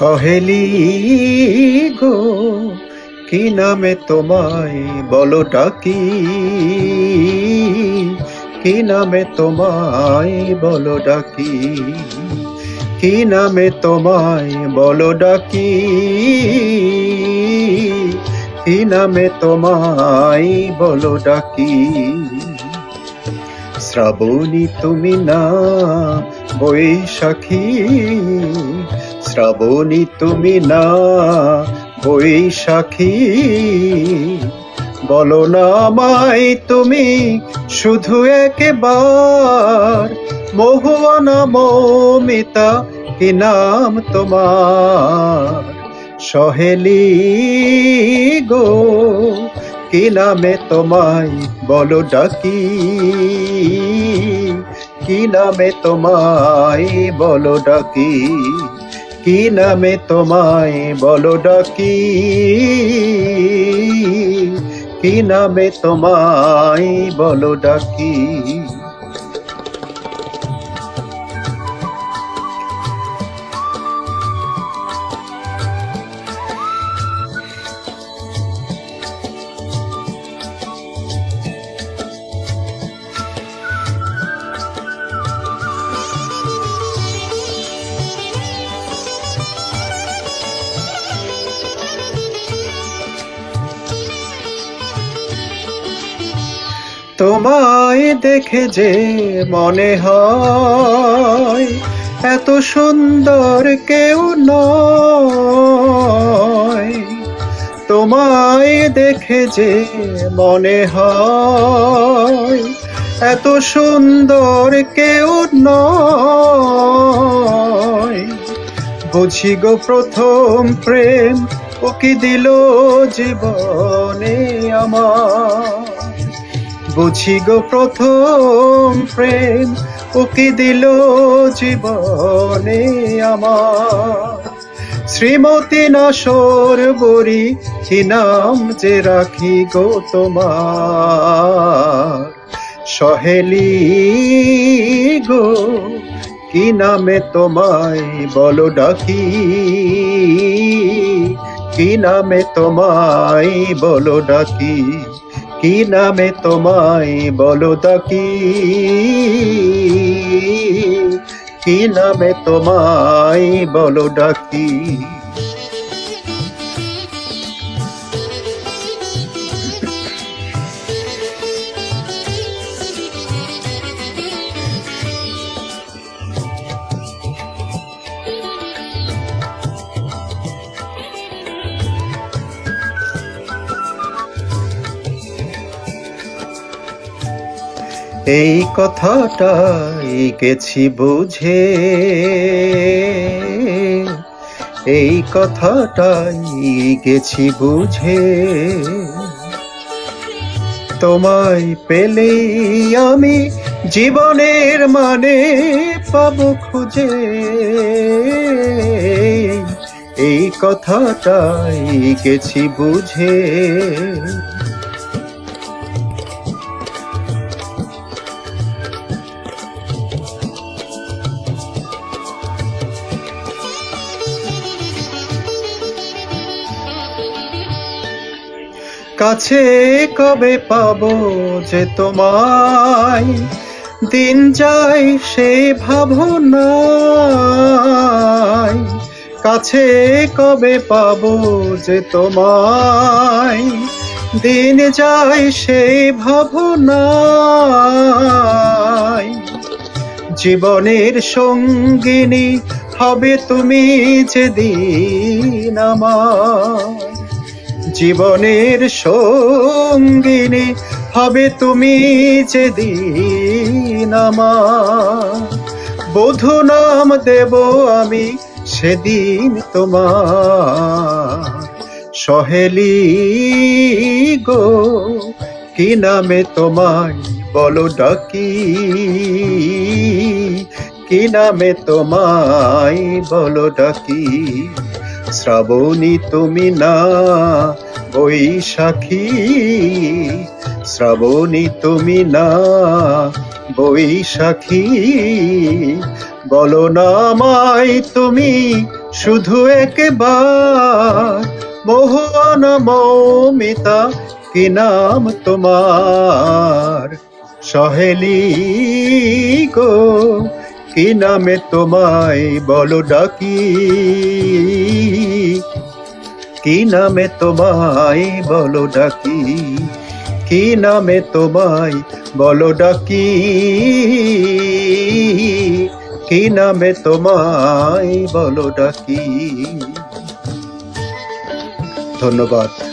সহেলি গো, কি নামে তোমায় বলো ডাকি? কি নামে তোমায় বলো ডাকি? কি নামে তোমায় বলো ডাকি? কি নামে তোমায় বলো ডাকি? শ্রাবণী তুমি না বৈশাখী শ্রাবণী তুমি না, বৈশাখী। বলো না আমায় তুমি শুধু একবার, মহুয়ানা মৌমিতা কি নাম তোমার? সহেলি গো, কি নামে তোমায় বলো ডাকি? কি নামে তোমায় বলো ডাকি? কি নামে তোমায় বলো ডাকি। কি নামে তোমায় বলো ডাকি। তোমায় দেখে যে মনে হয় এত সুন্দর কেউ নয়। তোমায় দেখে যে মনে হয় এত সুন্দর কেউ নয়। বুঝি গো প্রথম প্রেম ও কি দিল জীবনে আমার। বুঝি গো প্রথম প্রেম, ওকে দিল জীবনে আমার। শ্রীমতী নাসর বরি কি নাম যে রাখি গো তোমার? সহেলি গো, কি নামে তোমায় বলো ডাকি? কি নামে তোমায় বলো ডাকি? কি নামে তোমায় বলো ডাকি কি নামে তোমায় বলো ডাকি এই কথাটাই গেছি বুঝে। এই কথাটাই গেছি বুঝে। তোমায় পেলেই আমি জীবনের মানে পাব খুঁজে। এই কথাটাই গেছি বুঝে। কাছে কবে পাবো যে তোমায়? দিন যায় সে ভাবনায়। কাছে কবে পাবো যে তোমায়? দিন যায় সে ভাবনায়। জীবনের সঙ্গিনী হবে তুমি যেদিন আমার জীবনের সঙ্গিনী হবে তুমি যেদিন আমার। বধু নাম দেব আমি সেদিন তোমার। সহেলি গো, কি নামে তোমায় বলো ডাকি? কি নামে তোমায় বলো ডাকি? শ্রাবণী তুমি না, বৈশাখী। শ্রাবণী তুমি না, বৈশাখী। বলো না আমায় তুমি শুধু একবার, মোহন মৌমিতা কি নাম তোমার? সহেলি গো, কি নামে তোমায় বলো ডাকি? কি নামে তোমায় বলো ডাকি? কি নামে তোমায় বলো ডাকি? কি নামে তোমায় বলো ডাকি? ধন্যবাদ।